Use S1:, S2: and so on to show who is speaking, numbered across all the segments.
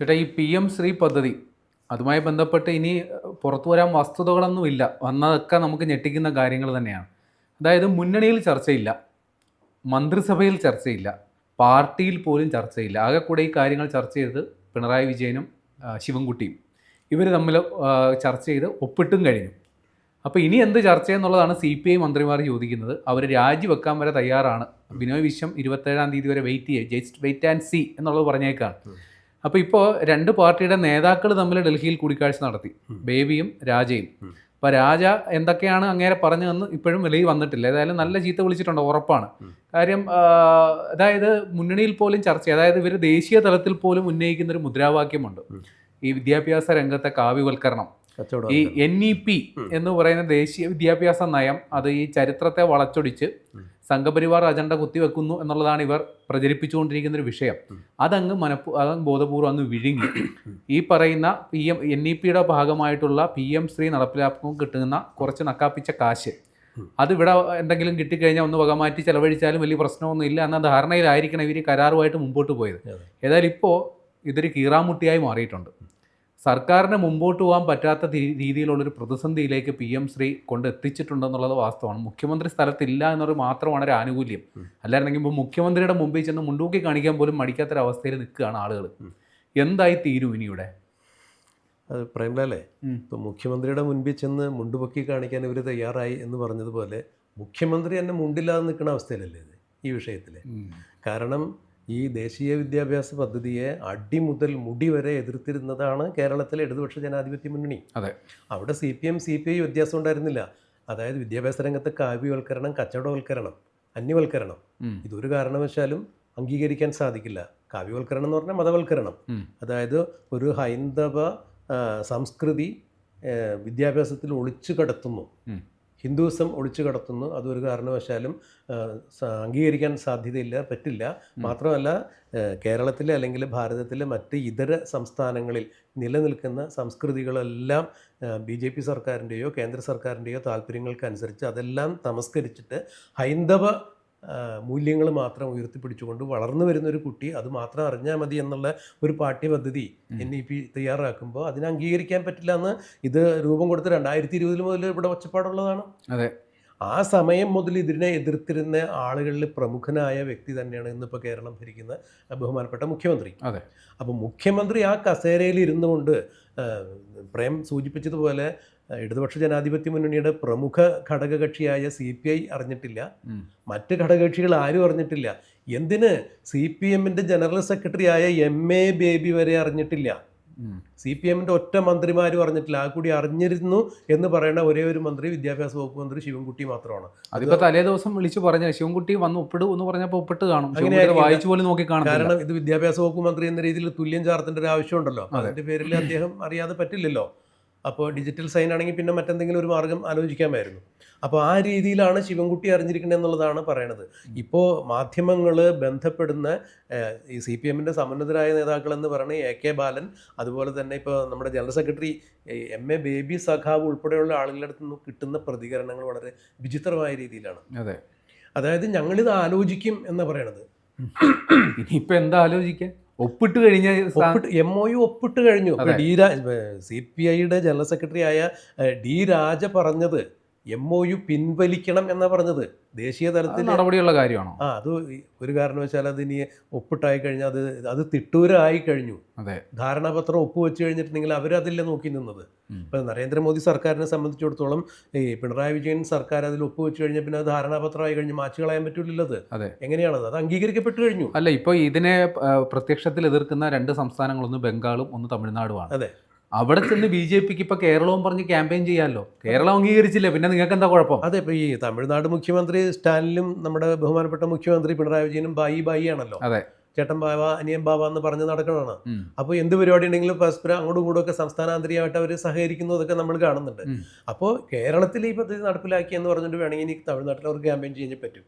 S1: ചേട്ടാ ഈ P M Shri പദ്ധതി അതുമായി ബന്ധപ്പെട്ട് ഇനി പുറത്തു വരാൻ വസ്തുതകളൊന്നുമില്ല വന്നതൊക്കെ നമുക്ക് ഞെട്ടിക്കുന്ന കാര്യങ്ങൾ തന്നെയാണ്. അതായത് മുന്നണിയിൽ ചർച്ചയില്ല മന്ത്രിസഭയിൽ ചർച്ചയില്ല പാർട്ടിയിൽ പോലും ചർച്ചയില്ല. ആകെ കൂടെ ഈ കാര്യങ്ങൾ ചർച്ച ചെയ്ത് പിണറായി വിജയനും ശിവൻകുട്ടിയും ഇവർ തമ്മിൽ ചർച്ച ചെയ്ത് ഒപ്പിട്ടും കഴിഞ്ഞു. അപ്പോൾ ഇനി എന്ത് ചർച്ചയെന്നുള്ളതാണ് സി പി ഐ മന്ത്രിമാർ ചോദിക്കുന്നത്. അവർ രാജിവെക്കാൻ വരെ തയ്യാറാണ്. ബിനോയ് വിശ്വം ഇരുപത്തേഴാം തീയതി വരെ വെയിറ്റ് ചെയ്യുക ജസ്റ്റ് വെയിറ്റ് ആൻഡ് സി എന്നുള്ളത് പറഞ്ഞേക്കാണ്. അപ്പോൾ ഇപ്പോ രണ്ട് പാർട്ടിയുടെ നേതാക്കൾ തമ്മിൽ ഡൽഹിയിൽ കൂടിക്കാഴ്ച നടത്തി. ബേബിയും രാജയും. അപ്പോൾ രാജ എന്തൊക്കെയാണ് അങ്ങേരെ പറഞ്ഞതെന്ന് ഇപ്പോഴും വെളിയിൽ വന്നിട്ടില്ല. ഏതായാലും നല്ല ചീത്ത വിളിച്ചിട്ടുണ്ട് ഉറപ്പാണ്. കാര്യം അതായത് മുന്നണിയിൽ പോലും ചർച്ച അതായത് ഇവർ ദേശീയ തലത്തിൽ പോലും ഉന്നയിക്കുന്ന ഒരു മുദ്രാവാക്യമുണ്ട് ഈ വിദ്യാഭ്യാസ രംഗത്തെ കാവ്യവൽക്കരണം. ഈ എൻ ഇ പി എന്ന് പറയുന്ന ദേശീയ വിദ്യാഭ്യാസ നയം അത് ഈ ചരിത്രത്തെ വളച്ചൊടിച്ച് സംഘപരിവാർ അജണ്ട കുത്തിവെക്കുന്നു എന്നുള്ളതാണ് ഇവർ പ്രചരിപ്പിച്ചുകൊണ്ടിരിക്കുന്ന ഒരു വിഷയം അതങ്ങ് മനപ്പൂ അതങ്ങ് ബോധപൂർവം അങ്ങ് വിഴുങ്ങി. ഈ പറയുന്ന പി എം എൻ ഇ പിയുടെ ഭാഗമായിട്ടുള്ള പി എം ശ്രീ നടപ്പിലാക്കും കിട്ടുന്ന കുറച്ച് നക്കാപ്പിച്ച കാശ്. അത് ഇവിടെ എന്തെങ്കിലും കിട്ടിക്കഴിഞ്ഞാൽ ഒന്ന് വകമാറ്റി ചെലവഴിച്ചാലും വലിയ പ്രശ്നമൊന്നും ഇല്ല എന്ന ധാരണയിലായിരിക്കണം ഇവർ കരാറുമായിട്ട് മുമ്പോട്ട് പോയത്. ഏതായാലും ഇപ്പോൾ ഇതൊരു കീറാമുട്ടിയായി മാറിയിട്ടുണ്ട്. സർക്കാരിന് മുമ്പോട്ട് പോകാൻ പറ്റാത്ത രീതിയിലുള്ളൊരു പ്രതിസന്ധിയിലേക്ക് പി എം ശ്രീ കൊണ്ട് എത്തിച്ചിട്ടുണ്ടെന്നുള്ളത് വാസ്തവമാണ്. മുഖ്യമന്ത്രി സ്ഥലത്തില്ല എന്നൊരു മാത്രമാണ് ഒരു ആനുകൂല്യം. അല്ലായിരുന്നെങ്കിൽ ഇപ്പോൾ മുഖ്യമന്ത്രിയുടെ മുമ്പിൽ ചെന്ന് മുണ്ടൂക്കി കാണിക്കാൻ പോലും മടിക്കാത്തൊരവസ്ഥയിൽ നിൽക്കുകയാണ് ആളുകൾ എന്തായി തീരും ഇനിയുടെ?
S2: അത് പ്രേംലാലേ
S1: ഇപ്പോൾ
S2: ഇപ്പൊ മുഖ്യമന്ത്രിയുടെ മുൻപിൽ ചെന്ന് മുണ്ടുപൊക്കി കാണിക്കാൻ ഇവർ തയ്യാറായി എന്ന് പറഞ്ഞതുപോലെ മുഖ്യമന്ത്രി തന്നെ മുണ്ടില്ലാതെ നിൽക്കുന്ന അവസ്ഥയിലല്ലേ ഇത് ഈ വിഷയത്തിൽ കാരണം ഈ ദേശീയ വിദ്യാഭ്യാസ പദ്ധതിയെ അടിമുതൽ മുടി വരെ എതിർത്തിരുന്നതാണ് കേരളത്തിലെ ഇടതുപക്ഷ ജനാധിപത്യ മുന്നണി.
S1: അതെ.
S2: അവിടെ C P M C P I വ്യത്യാസം ഉണ്ടായിരുന്നില്ല. അതായത് വിദ്യാഭ്യാസ രംഗത്ത് കാവ്യവൽക്കരണം കച്ചവടവൽക്കരണം അന്യവൽക്കരണം. ഇതൊരു കാരണവശാലും അംഗീകരിക്കാൻ സാധിക്കില്ല. കാവ്യവൽക്കരണം എന്ന് പറഞ്ഞാൽ മതവൽക്കരണം. അതായത് ഒരു ഹൈന്ദവ സംസ്കൃതി വിദ്യാഭ്യാസത്തിൽ ഒളിച്ചു കടത്തുന്നു. ഹിന്ദുവിസം ഒളിച്ചു കടത്തുന്നു. അതൊരു കാരണവശാലും അംഗീകരിക്കാൻ സാധ്യതയില്ല പറ്റില്ല. മാത്രമല്ല കേരളത്തിലെ അല്ലെങ്കിൽ ഭാരതത്തിലെ മറ്റ് ഇതര സംസ്ഥാനങ്ങളിൽ നിലനിൽക്കുന്ന സംസ്കൃതികളെല്ലാം ബി ജെ പി സർക്കാരിന്റെയോ കേന്ദ്ര സർക്കാരിന്റെയോ താല്പര്യങ്ങൾക്കനുസരിച്ച് അതെല്ലാം തമസ്കരിച്ചിട്ട് ഹൈന്ദവ മൂല്യങ്ങൾ മാത്രം ഉയർത്തിപ്പിടിച്ചുകൊണ്ട് വളർന്നു വരുന്ന ഒരു കുട്ടി അത് മാത്രം അറിഞ്ഞാൽ മതി എന്നുള്ള ഒരു പാഠ്യപദ്ധതി എൻ ഇ പി തയ്യാറാക്കുമ്പോൾ അതിനെ അംഗീകരിക്കാൻ പറ്റില്ല എന്ന് ഇത് രൂപം കൊടുത്ത് രണ്ടായിരത്തി ഇരുപതിൽ മുതൽ ഇവിടെ ഒച്ചപ്പാടുള്ളതാണ്.
S1: അതെ.
S2: ആ സമയം മുതൽ ഇതിനെ എതിർത്തിരുന്ന ആളുകളിൽ പ്രമുഖനായ വ്യക്തി തന്നെയാണ് ഇന്നിപ്പോൾ കേരളം ഭരിക്കുന്ന ബഹുമാനപ്പെട്ട മുഖ്യമന്ത്രി
S1: അതെ
S2: അപ്പോൾ മുഖ്യമന്ത്രി ആ കസേരയിൽ ഇരുന്നു കൊണ്ട് പ്രേം സൂചിപ്പിച്ചതുപോലെ ഇടതുപക്ഷ ജനാധിപത്യ മുന്നണിയുടെ പ്രമുഖ ഘടകകക്ഷിയായ സി പി ഐ അറിഞ്ഞിട്ടില്ല. മറ്റ് ഘടകകക്ഷികൾ ആരും അറിഞ്ഞിട്ടില്ല എന്തിന് സി പി എമ്മിന്റെ ജനറൽ സെക്രട്ടറിയായ എം എ ബേബി വരെ അറിഞ്ഞിട്ടില്ല. സി പി എമ്മിന്റെ ഒറ്റ മന്ത്രിമാർ പറഞ്ഞിട്ടില്ല. ആ കൂടി അറിഞ്ഞിരുന്നു എന്ന് പറയുന്ന ഒരേ ഒരു മന്ത്രി വിദ്യാഭ്യാസ വകുപ്പ് മന്ത്രി ശിവൻകുട്ടി മാത്രമാണ്.
S1: അതിപ്പോൾ തലേ ദിവസം വിളിച്ചു പറഞ്ഞ ശിവൻകുട്ടി വന്ന് ഒപ്പിട് എന്ന് പറഞ്ഞപ്പോൾ ഒപ്പിട്ട് കാണും. വായിച്ചു പോലും നോക്കി കാണും
S2: കാരണം ഇത് വിദ്യാഭ്യാസ വകുപ്പ് മന്ത്രി എന്ന രീതിയിൽ തുല്യം ചാർത്തേണ്ട ഒരു ആവശ്യമുണ്ടല്ലോ. അതിന്റെ പേരിൽ അദ്ദേഹം അറിയാതെ പറ്റില്ലല്ലോ. അപ്പോൾ ഡിജിറ്റൽ സൈൻ ആണെങ്കിൽ പിന്നെ മറ്റെന്തെങ്കിലും ഒരു മാർഗം ആലോചിക്കാമായിരുന്നു. അപ്പോൾ ആ രീതിയിലാണ് ശിവൻകുട്ടി അറിഞ്ഞിരിക്കുന്നത് എന്നുള്ളതാണ് പറയണത്. ഇപ്പോൾ മാധ്യമങ്ങൾ ബന്ധപ്പെടുന്ന ഈ സി പി എമ്മിന്റെ സമന്നതരായ നേതാക്കൾ എന്ന് പറയുന്നത് എ കെ ബാലൻ അതുപോലെ തന്നെ ഇപ്പോൾ നമ്മുടെ general secretary M A Baby സഖാവ് ഉൾപ്പെടെയുള്ള ആളുകളുടെ അടുത്ത് നിന്ന് കിട്ടുന്ന പ്രതികരണങ്ങൾ വളരെ വിചിത്രമായ രീതിയിലാണ്.
S1: അതെ.
S2: അതായത് ഞങ്ങളിത് ആലോചിക്കും എന്ന് പറയണത്.
S1: ഇനിയിപ്പോൾ എന്താ ആലോചിക്കാൻ ഒപ്പിട്ട് കഴിഞ്ഞ
S2: എം ഒ യു ഒപ്പിട്ട് കഴിഞ്ഞു.
S1: ഡി
S2: ഡി സി പി ഐയുടെ ജനറൽ സെക്രട്ടറി ആയ ഡി രാജ പറഞ്ഞത് എം ഒ യു പിൻവലിക്കണം എന്നാ പറഞ്ഞത്. ദേശീയ തലത്തിൽ
S1: നടപടിയുള്ള കാര്യമാണോ?
S2: ആ അത് ഒരു കാരണവശാൽ അത് ഇനി ഒപ്പിട്ടായി കഴിഞ്ഞാൽ അത് അത് തിട്ടൂരായി കഴിഞ്ഞു.
S1: അതെ.
S2: ധാരണാപത്രം ഒപ്പുവെച്ച് കഴിഞ്ഞിട്ടുണ്ടെങ്കിൽ അവരതില്ല നോക്കി നിന്നത്. ഇപ്പം നരേന്ദ്രമോദി സർക്കാരിനെ സംബന്ധിച്ചിടത്തോളം ഈ പിണറായി വിജയൻ സർക്കാർ അതിൽ ഒപ്പുവെച്ച് കഴിഞ്ഞാൽ പിന്നെ അത് ധാരണാപത്രമായി കഴിഞ്ഞ് മാച്ച് കളയാൻ അതെ. എങ്ങനെയാണത് അത്? അംഗീകരിക്കപ്പെട്ടു കഴിഞ്ഞു.
S1: അല്ല ഇപ്പോൾ ഇതിനെ പ്രത്യക്ഷത്തിൽ എതിർക്കുന്ന രണ്ട് സംസ്ഥാനങ്ങളൊന്ന് ബംഗാളും ഒന്ന് തമിഴ്നാടുമാണ്.
S2: അതെ.
S1: അവിടെ ചെന്ന് ബി ജെ പിക്ക് ഇപ്പൊ കേരളവും പറഞ്ഞ് ക്യാമ്പയിൻ ചെയ്യാമല്ലോ കേരളം അംഗീകരിച്ചില്ല? പിന്നെ നിങ്ങൾക്ക് എന്താ കുഴപ്പം?
S2: അതെ ഇപ്പൊ ഈ തമിഴ്നാട് മുഖ്യമന്ത്രി സ്റ്റാലിനും നമ്മുടെ ബഹുമാനപ്പെട്ട മുഖ്യമന്ത്രി പിണറായി വിജയനും ബായി ബായി ആണല്ലോ.
S1: അതെ.
S2: ചേട്ടൻ ബാവ അനിയൻ ബാവ എന്ന് പറഞ്ഞ്
S1: നടക്കണമാണ്.
S2: അപ്പോൾ എന്ത് പരിപാടി ഉണ്ടെങ്കിലും പരസ്പരം അങ്ങോട്ടും ഇങ്ങോട്ടും ഒക്കെ സംസ്ഥാനാന്തരീയമായിട്ട് അവർ സഹകരിക്കുന്നതൊക്കെ നമ്മൾ കാണുന്നുണ്ട്. അപ്പോൾ കേരളത്തിൽ ഈ പദ്ധതി നടപ്പിലാക്കി എന്ന് പറഞ്ഞിട്ട് വേണമെങ്കിൽ ഇനി തമിഴ്നാട്ടിൽ അവർക്ക് ക്യാമ്പയിൻ ചെയ്യാൻ പറ്റും.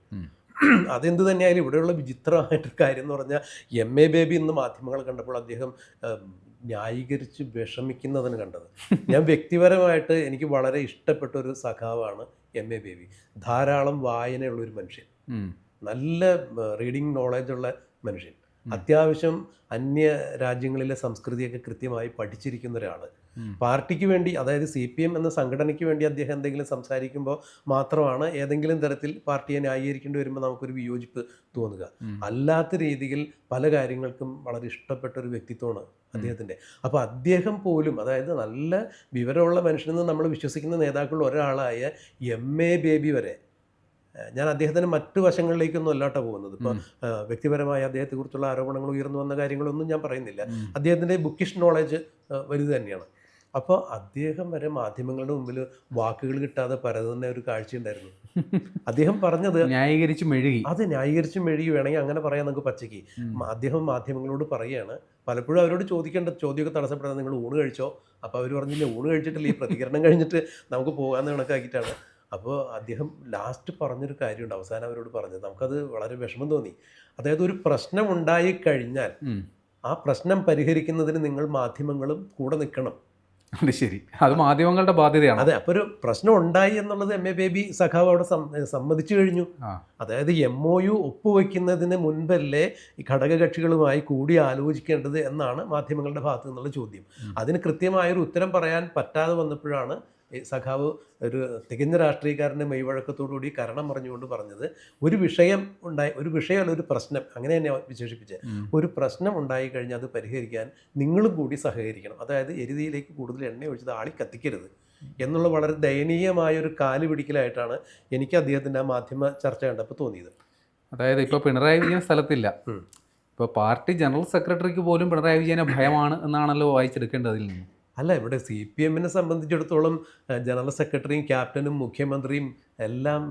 S2: അതെന്ത് തന്നെയായാലും ഇവിടെയുള്ള വിചിത്രമായിട്ടൊരു കാര്യം എന്ന് പറഞ്ഞാൽ എം എ ബേബി ഇന്ന് മാധ്യമങ്ങൾ കണ്ടപ്പോൾ അദ്ദേഹം ന്യായീകരിച്ച് വിഷമിക്കുന്നതിന് കണ്ടത്. ഞാൻ വ്യക്തിപരമായിട്ട് എനിക്ക് വളരെ ഇഷ്ടപ്പെട്ട ഒരു സഖാവാണ് എം എ ബേബി. ധാരാളം വായനയുള്ള ഒരു മനുഷ്യൻ. നല്ല റീഡിങ് നോളജുള്ള മനുഷ്യൻ. അത്യാവശ്യം അന്യ രാജ്യങ്ങളിലെ സംസ്കൃതിയൊക്കെ കൃത്യമായി പഠിച്ചിരിക്കുന്ന ഒരാൾ. പാർട്ടിക്ക് വേണ്ടി അതായത് സി പി എം എന്ന സംഘടനയ്ക്ക് വേണ്ടി അദ്ദേഹം എന്തെങ്കിലും സംസാരിക്കുമ്പോൾ മാത്രമാണ് ഏതെങ്കിലും തരത്തിൽ പാർട്ടിയെ ന്യായീകരിക്കേണ്ടി വരുമ്പോൾ നമുക്കൊരു വിയോജിപ്പ് തോന്നുക. അല്ലാത്ത രീതിയിൽ പല കാര്യങ്ങൾക്കും വളരെ ഇഷ്ടപ്പെട്ട ഒരു വ്യക്തിത്വമാണ് അദ്ദേഹത്തിന്റെ. അപ്പോൾ അദ്ദേഹം പോലും അതായത് നല്ല വിവരമുള്ള മനുഷ്യനെന്ന് നമ്മൾ വിശ്വസിക്കുന്ന നേതാക്കളിൽ ഒരാളായ എം എ ബേബി വരെ ഞാൻ അദ്ദേഹത്തിന് മറ്റു വശങ്ങളിലേക്കൊന്നും അല്ലാട്ടോ പോകുന്നത്. ഇപ്പോൾ. വ്യക്തിപരമായ അദ്ദേഹത്തെക്കുറിച്ചുള്ള ആരോപണങ്ങൾ ഉയർന്നു വന്ന കാര്യങ്ങളൊന്നും ഞാൻ പറയുന്നില്ല. അദ്ദേഹത്തിന്റെ ബുക്കിഷ് നോളജ് വലുത് തന്നെയാണ്. അപ്പോൾ അദ്ദേഹം വരെ മാധ്യമങ്ങളുടെ മുമ്പിൽ വാക്കുകൾ കിട്ടാതെ പരതുന്ന ഒരു കാഴ്ചയുണ്ടായിരുന്നു അദ്ദേഹം പറഞ്ഞത്
S1: ന്യായീകരിച്ച് മെഴുകി.
S2: അത് ന്യായീകരിച്ച് മെഴുകി വേണമെങ്കിൽ അങ്ങനെ പറയാം നമുക്ക് പച്ചയ്ക്ക്. അദ്ദേഹം മാധ്യമങ്ങളോട് പറയുകയാണ് പലപ്പോഴും അവരോട് ചോദിക്കേണ്ട ചോദ്യമൊക്കെ തടസ്സപ്പെടാതെ നിങ്ങൾ ഊണ് കഴിച്ചോ? അപ്പോൾ അവർ പറഞ്ഞില്ല ഊണ് കഴിച്ചിട്ടില്ല ഈ പ്രതികരണം കഴിഞ്ഞിട്ട് നമുക്ക് പോകാമെന്ന് കണക്കാക്കിയിട്ടാണ്. അപ്പോൾ അദ്ദേഹം ലാസ്റ്റ് പറഞ്ഞൊരു കാര്യമുണ്ട് അവസാനം അവരോട് പറഞ്ഞത്. നമുക്കത് വളരെ വിഷമം തോന്നി. അതായത് ഒരു പ്രശ്നം ഉണ്ടായി കഴിഞ്ഞാൽ ആ പ്രശ്നം പരിഹരിക്കുന്നതിന് നിങ്ങൾ മാധ്യമങ്ങളും കൂടെ നിൽക്കണം.
S1: അത് ശരി. അത് മാധ്യമങ്ങളുടെ ബാധ്യതയാണ്.
S2: അതെ അപ്പോൾ ഒരു പ്രശ്നം ഉണ്ടായി എന്നുള്ളത് എം എ ബേബി സഖാവ് അവിടെ സമ്മതിച്ചു കഴിഞ്ഞു. അതായത് എം ഒ യു ഒപ്പുവെക്കുന്നതിന് മുൻപല്ലേ ഈ ഘടകകക്ഷികളുമായി കൂടി ആലോചിക്കേണ്ടത് എന്നാണ് മാധ്യമങ്ങളുടെ ഭാഗത്തു നിന്നുള്ള ചോദ്യം. അതിന് കൃത്യമായൊരു ഉത്തരം പറയാൻ പറ്റാതെ വന്നപ്പോഴാണ് സഖാവ് ഒരു തികഞ്ഞ രാഷ്ട്രീയക്കാരന്റെ മെയ്വഴക്കത്തോടുകൂടി കരണം പറഞ്ഞുകൊണ്ട് പറഞ്ഞത് ഒരു വിഷയം ഉണ്ടായി ഒരു വിഷയമല്ല ഒരു പ്രശ്നം അങ്ങനെ തന്നെ വിശേഷിപ്പിച്ചത് ഒരു പ്രശ്നം ഉണ്ടായി കഴിഞ്ഞാൽ അത് പരിഹരിക്കാൻ നിങ്ങളും കൂടി സഹകരിക്കണം. അതായത് എരുതിയിലേക്ക് കൂടുതൽ എണ്ണ ഒഴിച്ചത് ആളി കത്തിക്കരുത് എന്നുള്ള വളരെ ദയനീയമായ ഒരു കാൽ പിടിക്കലായിട്ടാണ് എനിക്ക് അദ്ദേഹത്തിന്റെ ആ മാധ്യമ ചർച്ച കണ്ടപ്പോൾ തോന്നിയത്.
S1: അതായത് ഇപ്പോൾ പിണറായി വിജയൻ സ്ഥലത്തില്ല. ഇപ്പോൾ പാർട്ടി ജനറൽ സെക്രട്ടറിക്ക് പോലും പിണറായി വിജയനെ ഭയമാണ് എന്നാണല്ലോ വായിച്ചെടുക്കേണ്ടത് അതിൽ നിന്ന്.
S2: അല്ല ഇവിടെ സി പി എമ്മിനെ സംബന്ധിച്ചിടത്തോളം ജനറൽ സെക്രട്ടറിയും ക്യാപ്റ്റനും മുഖ്യമന്ത്രിയും എല്ലാം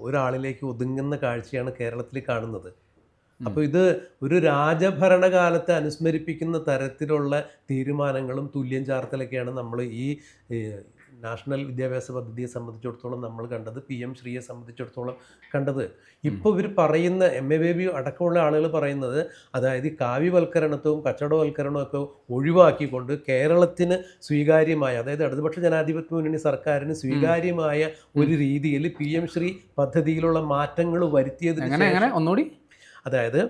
S2: ഒരാളിലേക്ക് ഒതുങ്ങുന്ന കാഴ്ചയാണ് കേരളത്തിൽ കാണുന്നത്. അപ്പോൾ ഇത് ഒരു രാജഭരണകാലത്തെ അനുസ്മരിപ്പിക്കുന്ന തരത്തിലുള്ള തീരുമാനങ്ങളും തുല്യം ചാർത്തലൊക്കെയാണ് നമ്മൾ ഈ നാഷണൽ വിദ്യാഭ്യാസ പദ്ധതിയെ സംബന്ധിച്ചിടത്തോളം നമ്മൾ കണ്ടത് പി എം ശ്രീയെ സംബന്ധിച്ചിടത്തോളം കണ്ടത്. ഇപ്പോൾ ഇവർ പറയുന്ന എം എ ബേബി അടക്കമുള്ള ആളുകൾ പറയുന്നത് അതായത് കാവ്യവൽക്കരണത്വവും കച്ചവടവൽക്കരണവും ഒക്കെ ഒഴിവാക്കിക്കൊണ്ട് കേരളത്തിന് സ്വീകാര്യമായ അതായത് ഇടതുപക്ഷ ജനാധിപത്യ മുന്നണി സർക്കാരിന് സ്വീകാര്യമായ ഒരു രീതിയിൽ പി എം ശ്രീ പദ്ധതിയിലുള്ള മാറ്റങ്ങൾ വരുത്തിയതിന്
S1: ഒന്നുകൂടി.
S2: അതായത്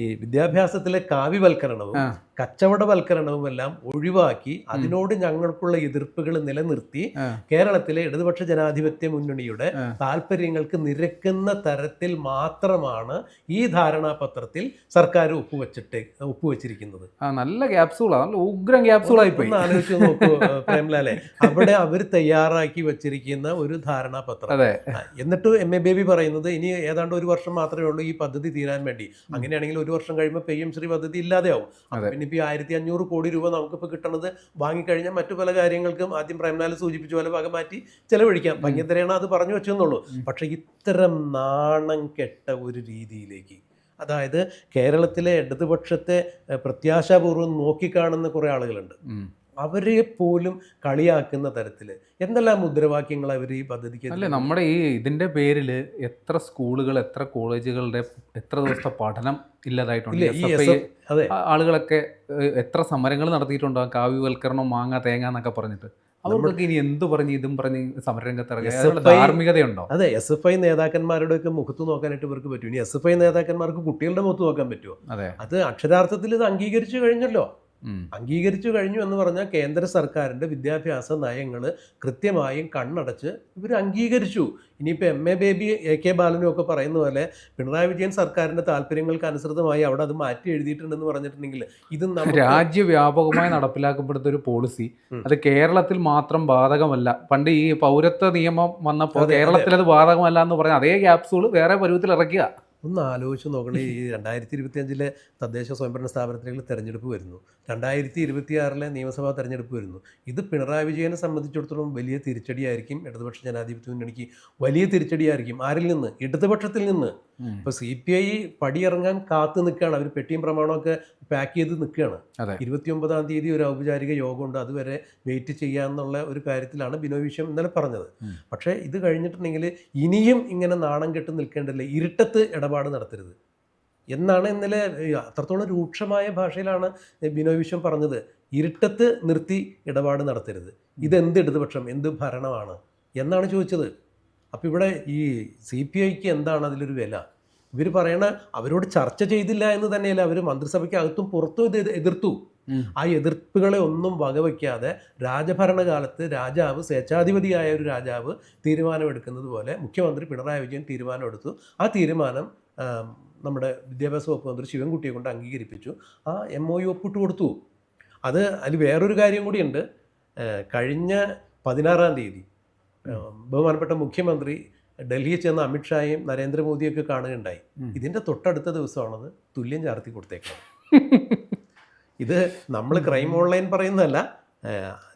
S2: ഈ വിദ്യാഭ്യാസത്തിലെ കാവ്യവൽക്കരണവും. കച്ചവടവൽക്കരണവും എല്ലാം ഒഴിവാക്കി അതിനോട് ഞങ്ങൾക്കുള്ള എതിർപ്പുകൾ നിലനിർത്തി കേരളത്തിലെ ഇടതുപക്ഷ ജനാധിപത്യ മുന്നണിയുടെ. താല്പര്യങ്ങൾക്ക് നിരക്കുന്ന തരത്തിൽ മാത്രമാണ് ഈ ധാരണാപത്രത്തിൽ സർക്കാർ ഒപ്പുവെച്ചിട്ട് ഒപ്പുവെച്ചിരിക്കുന്നത്.
S1: നല്ല ഗ്യാപ്സുകളാണ് നല്ല ഉഗ്രം ക്യാപ്സൂളായി പോയി.
S2: ഒന്ന് ആലോചിച്ച് നോക്കൂ പ്രേംലാലെ. അവിടെ അവർ തയ്യാറാക്കി വെച്ചിരിക്കുന്ന ഒരു ധാരണാപത്രം. എന്നിട്ട് എം എ ബേബി പറയുന്നത് ഇനി ഏതാണ്ട് ഒരു വർഷം മാത്രമേ ഉള്ളൂ ഈ പദ്ധതി തീരാൻ വേണ്ടി. അങ്ങനെയാണെങ്കിൽ ഒരു വർഷം കഴിയുമ്പോൾ പി എം ശ്രീ പദ്ധതി ഇല്ലാതെയാവും. പിന്നെ ഇപ്പോൾ ഈ ആയിരത്തി അഞ്ഞൂറ് കോടി രൂപ നമുക്കിപ്പോൾ കിട്ടണത് വാങ്ങിക്കഴിഞ്ഞാൽ മറ്റു പല കാര്യങ്ങൾക്കും ആദ്യം പ്രേംലാൽ സൂചിപ്പിച്ച പോലെ വക മാറ്റി ചെലവഴിക്കാം ഭംഗ്യന്തരേണ അത് പറഞ്ഞു വെച്ചെന്നുള്ളൂ. പക്ഷേ ഇത്തരം നാണം കെട്ട ഒരു രീതിയിലേക്ക് അതായത് കേരളത്തിലെ ഇടതുപക്ഷത്തെ പ്രത്യാശാപൂർവം നോക്കിക്കാണുന്ന കുറേ ആളുകളുണ്ട്. അവരെ പോലും കളിയാക്കുന്ന തരത്തിൽ. എന്തെല്ലാം മുദ്രാവാക്യങ്ങൾ അവർ ഈ പദ്ധതിക്ക്
S1: അല്ല നമ്മുടെ ഈ ഇതിന്റെ പേരിൽ എത്ര സ്കൂളുകൾ എത്ര കോളേജുകളുടെ എത്ര ദിവസത്തെ പഠനം ഇല്ലാതായിട്ടുണ്ട്? ആളുകളൊക്കെ എത്ര സമരങ്ങൾ നടത്തിയിട്ടുണ്ട്? കാവ്യവൽക്കരണം മാങ്ങ തേങ്ങ എന്നൊക്കെ പറഞ്ഞിട്ട്. അവർക്കൊക്കെ ഇനി എന്ത് പറഞ്ഞ് ഇതും പറഞ്ഞ് സമരരംഗത്ത് ഇറങ്ങി ധാർമ്മികതയുണ്ടോ?
S2: അതെ എസ് എഫ് ഐ നേതാക്കന്മാരുടെ ഒക്കെ മുഖത്ത് നോക്കാനായിട്ട് ഇവർക്ക് പറ്റും. ഇനി എസ് എഫ് ഐ നേതാക്കന്മാർക്ക് കുട്ടികളുടെ മുഖത്ത് നോക്കാൻ പറ്റുമോ?
S1: അതെ.
S2: അത് അക്ഷരാർത്ഥത്തിൽ ഇത് അംഗീകരിച്ചു കഴിഞ്ഞല്ലോ. അംഗീകരിച്ചു കഴിഞ്ഞു എന്ന് പറഞ്ഞാൽ കേന്ദ്ര സർക്കാരിന്റെ വിദ്യാഭ്യാസ നയങ്ങൾ കൃത്യമായും കണ്ണടച്ച് ഇവർ അംഗീകരിച്ചു. ഇനിയിപ്പോൾ M A Baby A K ബാലനും ഒക്കെ പറയുന്ന പോലെ പിണറായി വിജയൻ സർക്കാരിന്റെ താല്പര്യങ്ങൾക്ക് അനുസൃതമായി അവിടെ അത് മാറ്റി എഴുതിയിട്ടുണ്ടെന്ന് പറഞ്ഞിട്ടുണ്ടെങ്കിൽ ഇത് നമ്മൾ
S1: രാജ്യവ്യാപകമായി നടപ്പിലാക്കപ്പെടുന്ന ഒരു പോളിസി. അത് കേരളത്തിൽ മാത്രം ബാധകമല്ല. പണ്ട് ഈ പൗരത്വ നിയമം വന്നപ്പോൾ. കേരളത്തിൽ അത് ബാധകമല്ല എന്ന് പറഞ്ഞ അതേ ക്യാപ്സൂൾ വേറെ പരുവത്തിൽ ഇറക്കുക.
S2: ഒന്ന് ആലോചിച്ച് നോക്കണേ ഈ രണ്ടായിരത്തി ഇരുപത്തിയഞ്ചിലെ തദ്ദേശ സ്വയംഭരണ സ്ഥാപനത്തിലേക്ക് തെരഞ്ഞെടുപ്പ് വരുന്നു. രണ്ടായിരത്തി ഇരുപത്തിയാറിലെ നിയമസഭാ തെരഞ്ഞെടുപ്പ് വരുന്നു. ഇത് പിണറായി വിജയനെ സംബന്ധിച്ചിടത്തോളം വലിയ തിരിച്ചടിയായിരിക്കും. ഇടതുപക്ഷ ജനാധിപത്യ മുന്നണിക്ക് വലിയ തിരിച്ചടിയായിരിക്കും. ആരിൽ നിന്ന്? ഇടതുപക്ഷത്തിൽ നിന്ന്.
S1: ഉം.
S2: ഇപ്പോൾ സി പി ഐ പടിയിറങ്ങാൻ കാത്തു നിൽക്കുകയാണ്. അവർ പെട്ടിയും പ്രമാണമൊക്കെ പാക്ക് ചെയ്ത് നിൽക്കുകയാണ്.
S1: ഇരുപത്തി
S2: ഇരുപത്തിയൊമ്പതാം തീയതി ഒരു ഔപചാരിക യോഗമുണ്ട്. അതുവരെ വെയിറ്റ് ചെയ്യാന്നുള്ള ഒരു കാര്യത്തിലാണ് ബിനോയ് വിഷയം ഇന്നലെ പറഞ്ഞത്. പക്ഷെ ഇത് കഴിഞ്ഞിട്ടുണ്ടെങ്കിൽ ഇനിയും ഇങ്ങനെ നാണം കെട്ട് നിൽക്കേണ്ടല്ലേ ഇരുട്ടത്ത് ഇടപാട് നടത്തരുത്. എന്നാണ് ഇന്നലെ അത്രത്തോളം രൂക്ഷമായ ഭാഷയിലാണ് ബിനോയ് വിശ്വം പറഞ്ഞത്. ഇരുട്ടത്ത് നിർത്തി ഇടപാട് നടത്തരുത്. ഇതെന്ത് ഇടതുപക്ഷം? എന്ത് ഭരണമാണ്? എന്നാണ് ചോദിച്ചത്. അപ്പോൾ ഇവിടെ ഈ സി പി ഐക്ക് എന്താണ് അതിലൊരു വില? ഇവർ പറയണ അവരോട് ചർച്ച ചെയ്തില്ല എന്ന് തന്നെയല്ല അവർ മന്ത്രിസഭയ്ക്ക് അകത്തും പുറത്തും ഇത് എതിർത്തു. ആ എതിർപ്പുകളെ ഒന്നും വകവയ്ക്കാതെ രാജഭരണകാലത്ത് രാജാവ് സ്വേച്ഛാധിപതിയായ ഒരു രാജാവ് തീരുമാനമെടുക്കുന്നത് പോലെ മുഖ്യമന്ത്രി പിണറായി വിജയൻ തീരുമാനമെടുത്തു. ആ തീരുമാനം നമ്മുടെ വിദ്യാഭ്യാസ വകുപ്പ് മന്ത്രി ശിവൻകുട്ടിയെ കൊണ്ട് അംഗീകരിപ്പിച്ചു. ആ എം ഒ യു ഒപ്പിട്ട് കൊടുത്തു. അത് അതിൽ വേറൊരു കാര്യം കൂടിയുണ്ട്. കഴിഞ്ഞ പതിനാറാം തീയതി ബഹുമാനപ്പെട്ട മുഖ്യമന്ത്രി ഡൽഹിയിൽ ചെന്ന അമിത്ഷായും നരേന്ദ്രമോദിയൊക്കെ കാണുകയുണ്ടായി. ഇതിന്റെ തൊട്ടടുത്ത ദിവസമാണത് തുല്യം ചാർത്തി കൊടുത്തേക്കുന്നത്. ഇത് നമ്മൾ ക്രൈം ഓൺലൈൻ പറയുന്നതല്ല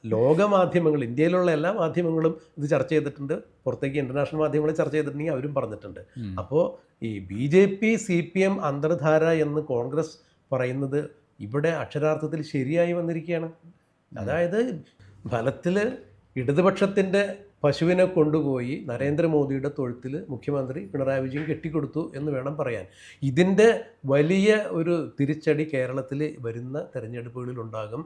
S2: ലോക ലോകമാധ്യമങ്ങൾ ഇന്ത്യയിലുള്ള എല്ലാ മാധ്യമങ്ങളും ഇത് ചർച്ച ചെയ്തിട്ടുണ്ട്. പുറത്തേക്ക് ഇന്റർനാഷണൽ മാധ്യമങ്ങൾ ചർച്ച ചെയ്തിട്ടുണ്ടെങ്കിൽ അവരും പറഞ്ഞിട്ടുണ്ട്. അപ്പോൾ ഈ B J P C P M അന്തർധാര എന്ന് കോൺഗ്രസ് പറയുന്നത് ഇവിടെ അക്ഷരാർത്ഥത്തിൽ ശരിയായി വന്നിരിക്കുകയാണ്. അതായത് ഫലത്തിൽ ഇടതുപക്ഷത്തിന്റെ പശുവിനെ കൊണ്ടുപോയി നരേന്ദ്രമോദിയുടെ തൊഴുത്തിൽ മുഖ്യമന്ത്രി പിണറായി വിജയൻ കെട്ടിക്കൊടുത്തു എന്ന് വേണം പറയാൻ. ഇതിന്റെ വലിയ ഒരു തിരിച്ചടി കേരളത്തിൽ വരുന്ന തെരഞ്ഞെടുപ്പുകളിൽ ഉണ്ടാകും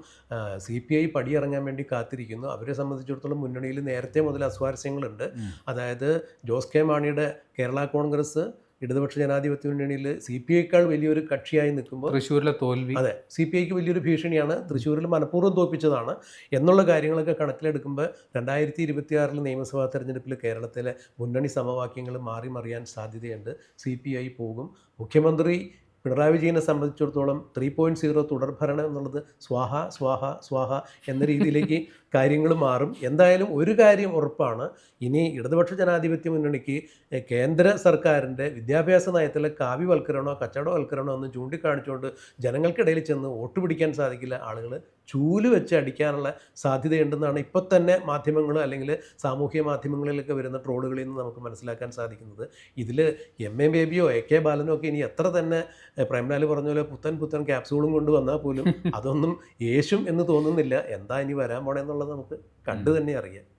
S2: സി പി ഐ പടിയിറങ്ങാൻ വേണ്ടി കാത്തിരിക്കുന്നു. അവരെ സംബന്ധിച്ചിടത്തോളം മുന്നണിയിൽ നേരത്തെ മുതൽ അസ്വാരസ്യങ്ങളുണ്ട്. അതായത് ജോസ് കെ മാണിയുടെ കേരള കോൺഗ്രസ് ഇടതുപക്ഷ ജനാധിപത്യ മുന്നണിയിൽ സി പി ഐക്കാൾ വലിയൊരു കക്ഷിയായി നിൽക്കുമ്പോൾ
S1: തൃശ്ശൂരിലെ തോൽവി.
S2: അതെ സി പി ഐക്ക് വലിയൊരു ഭീഷണിയാണ് തൃശ്ശൂരിൽ മനഃപൂർവം തോൽപ്പിച്ചതാണ്. എന്നുള്ള കാര്യങ്ങളൊക്കെ കണക്കിലെടുക്കുമ്പോൾ രണ്ടായിരത്തി ഇരുപത്തിയാറിൽ നിയമസഭാ തെരഞ്ഞെടുപ്പിൽ കേരളത്തിലെ മുന്നണി സമവാക്യങ്ങൾ മാറി മറിയാൻ സാധ്യതയുണ്ട്. സി പി ഐ പോകും. മുഖ്യമന്ത്രി പിണറായി വിജയനെ സംബന്ധിച്ചിടത്തോളം ത്രീ പോയിന്റ് സീറോ തുടർഭരണം എന്നുള്ളത് സ്വാഹ സ്വാഹ സ്വാഹ എന്ന രീതിയിലേക്ക് കാര്യങ്ങൾ മാറും. എന്തായാലും ഒരു കാര്യം ഉറപ്പാണ്. ഇനി ഇടതുപക്ഷ ജനാധിപത്യ മുന്നണിക്ക് കേന്ദ്ര സർക്കാരിന്റെ വിദ്യാഭ്യാസ നയത്തിലെ കാവ്യവൽക്കരണോ കച്ചവടവൽക്കരണോ എന്ന് ചൂണ്ടിക്കാണിച്ചുകൊണ്ട് ജനങ്ങൾക്കിടയിൽ ചെന്ന് വോട്ട് പിടിക്കാൻ സാധിക്കില്ല. ആളുകൾ ചൂൽ വെച്ച് അടിക്കാനുള്ള സാധ്യതയുണ്ടെന്നാണ് ഇപ്പോൾ തന്നെ മാധ്യമങ്ങൾ അല്ലെങ്കിൽ സാമൂഹ്യ മാധ്യമങ്ങളിലൊക്കെ വരുന്ന ട്രോളുകളിൽ നിന്ന് നമുക്ക് മനസ്സിലാക്കാൻ സാധിക്കുന്നത്. ഇതിൽ എം എ ബേബിയോ എ കെ ബാലനോ ഒക്കെ ഇനി എത്ര തന്നെ പ്രേംലാൽ പറഞ്ഞ പോലെ പുത്തൻ പുത്തൻ ക്യാപ്സൂളും കൊണ്ടുവന്നാൽ പോലും അതൊന്നും യേശും എന്ന് തോന്നുന്നില്ല. എന്താ ഇനി വരാൻ പോണെന്നുള്ളത് നമുക്ക് കണ്ടു തന്നെ അറിയാം.